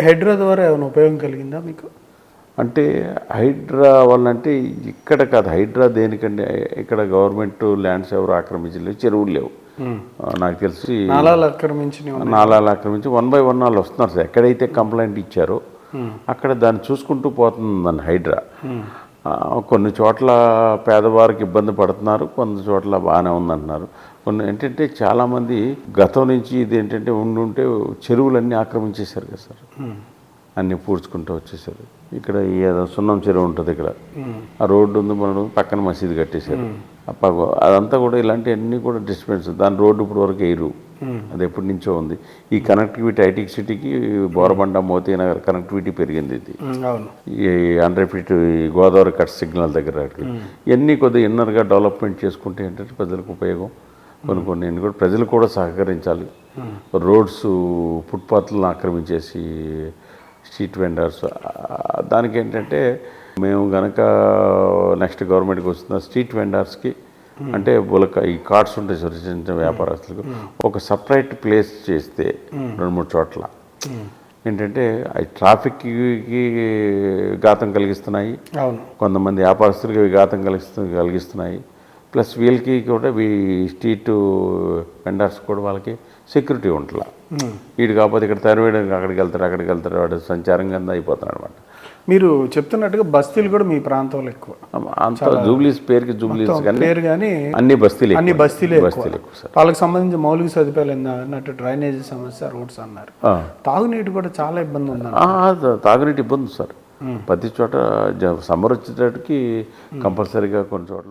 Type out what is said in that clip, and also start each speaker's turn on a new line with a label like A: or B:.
A: హైడ్రా ద్వారా ఏమైనా ఉపయోగం కలిగిందా మీకు?
B: అంటే హైడ్రా వల్ల అంటే ఇక్కడ కాదు హైడ్రా దేనికంటే ఇక్కడ గవర్నమెంట్ ల్యాండ్స్ ఎవరు ఆక్రమించలేవు చెరువులు లేవు. నాకు తెలిసి
A: నాలాలు ఆక్రమించిన
B: నాలాలు ఆక్రమించి వన్ బై వన్ వాళ్ళు వస్తున్నారు సార్. ఎక్కడైతే కంప్లైంట్ ఇచ్చారో అక్కడ దాన్ని చూసుకుంటూ పోతుందని హైడ్రా. ఆ, కొన్ని చోట్ల పేదవారికి ఇబ్బంది పడుతున్నారు కొన్ని చోట్ల బాగానే ఉందంటున్నారు. కొన్ని ఏంటంటే చాలామంది గతం నుంచి ఇది ఏంటంటే ఉండి ఉంటే చెరువులన్నీ ఆక్రమించేశారు కదా సార్. అన్నీ పూడ్చుకుంటూ వచ్చేసారు ఇక్కడ ఏదో సున్నం చెరువు ఉంటుంది ఇక్కడ. ఆ రోడ్డు ఉంది మనం పక్కన మసీదు కట్టేశారు. అదంతా కూడా ఇలాంటివన్నీ కూడా డిస్టర్బెన్స్. దాని రోడ్డు ఇప్పుడు వరకు వేయరు అది ఎప్పటి నుంచో ఉంది. ఈ కనెక్టివిటీ ఐటీ సిటీకి బోరబండ మోతీ నగర్ కనెక్టివిటీ పెరిగింది ఇది. ఈ hundred feet Godavari cut signal దగ్గర ఇవన్నీ కొద్దిగా ఇన్నర్గా డెవలప్మెంట్ చేసుకుంటే ఏంటంటే ప్రజలకు ఉపయోగం. కొన్ని కొన్ని కూడా ప్రజలు కూడా సహకరించాలి. రోడ్స్ ఫుట్పాత్లను ఆక్రమించేసి స్ట్రీట్ వెండర్స్ దానికి ఏంటంటే మేము గనక నెక్స్ట్ గవర్నమెంట్కి వస్తున్న స్ట్రీట్ వెండర్స్కి అంటే వాళ్ళకి ఈ కార్డ్స్ ఉంటాయి సార్ చిన్న చిన్న వ్యాపారస్తులకు. ఒక సపరేట్ ప్లేస్ చేస్తే రెండు మూడు చోట్ల. ఏంటంటే అవి ట్రాఫిక్కి ఘాతం కలిగిస్తున్నాయి. కొంతమంది వ్యాపారస్తులకి ఘాతం కలిగిస్తు కలిగిస్తున్నాయి. ప్లస్ వీళ్ళకి కూడా ఈ స్ట్రీట్ వెండర్స్ కూడా వాళ్ళకి సెక్యూరిటీ ఉంటుందా వీడు కాకపోతే ఇక్కడ తరివేయడానికి అక్కడికి వెళ్తారు అక్కడికి వెళ్తారు వాడు సంచారం కింద అయిపోతున్నాడు అనమాట
A: మీరు చెప్తున్నట్టుగా బస్తీలు కూడా మీ ప్రాంతంలో ఎక్కువ.
B: అంత జూబ్లీస్ పేరుకి జూబ్లీస్
A: పేరు కానీ
B: అన్ని బస్తీలు
A: అన్ని. బస్తీలే
B: బస్తీలు
A: వాళ్ళకి సంబంధించిన మౌలిక సదుపాయాలు ఏందా అన్నట్టు డ్రైనేజీ సమస్య రోడ్స్ అన్నారు. తాగునీటి కూడా చాలా ఇబ్బంది
B: తా- తాగునీటి ఇబ్బంది సార్. ప్రతి చోట సమ్మర్ వచ్చేటప్పటికి కంపల్సరీగా కొన్ని చోట్ల